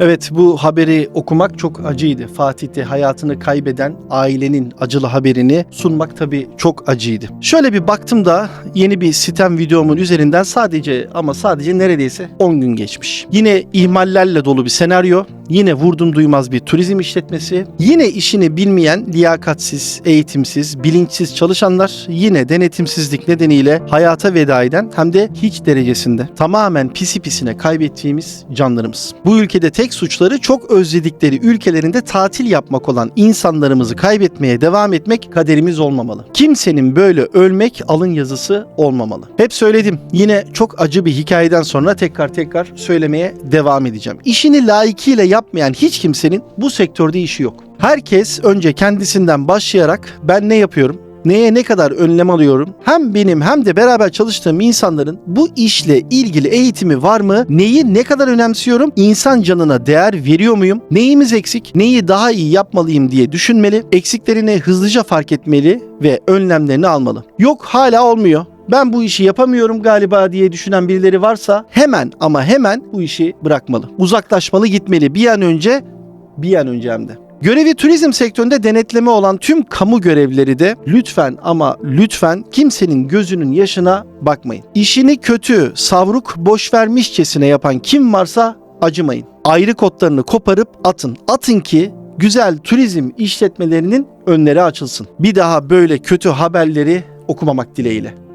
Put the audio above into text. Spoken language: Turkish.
Evet bu haberi okumak çok acıydı. Fatih'te hayatını kaybeden ailenin acılı haberini sunmak tabii çok acıydı. Şöyle bir baktım da yeni bir sitem videomun üzerinden sadece ama sadece neredeyse 10 gün geçmiş. Yine ihmallerle dolu bir senaryo. Yine vurdum duymaz bir turizm işletmesi. Yine işini bilmeyen, liyakatsiz, eğitimsiz, bilinçsiz çalışanlar yine denetimsizlik nedeniyle hayata veda eden hem de hiç derecesinde tamamen pisi pisine kaybettiğimiz canlarımız. Bu ülkede tek suçları çok özledikleri ülkelerinde tatil yapmak olan insanlarımızı kaybetmeye devam etmek kaderimiz olmamalı. Kimsenin böyle ölmek alın yazısı olmamalı. Hep söyledim. Yine çok acı bir hikayeden sonra tekrar tekrar söylemeye devam edeceğim. İşini layıkıyla yapmayan hiç kimsenin bu sektörde işi yok. Herkes önce kendisinden başlayarak ben ne yapıyorum? Neye ne kadar önlem alıyorum? Hem benim hem de beraber çalıştığım insanların bu işle ilgili eğitimi var mı? Neyi ne kadar önemsiyorum? İnsan canına değer veriyor muyum? Neyimiz eksik? Neyi daha iyi yapmalıyım diye düşünmeli. Eksiklerini hızlıca fark etmeli ve önlemlerini almalı. Yok hala olmuyor ben bu işi yapamıyorum galiba diye düşünen birileri varsa hemen ama hemen bu işi bırakmalı. Uzaklaşmalı gitmeli bir an önce bir an önce hem de. Görevi turizm sektöründe denetleme olan tüm kamu görevlileri de lütfen ama lütfen kimsenin gözünün yaşına bakmayın. İşini kötü, savruk, boş vermişçesine yapan kim varsa acımayın. Ayrı kodlarını koparıp atın. Atın ki güzel turizm işletmelerinin önleri açılsın. Bir daha böyle kötü haberleri okumamak dileğiyle.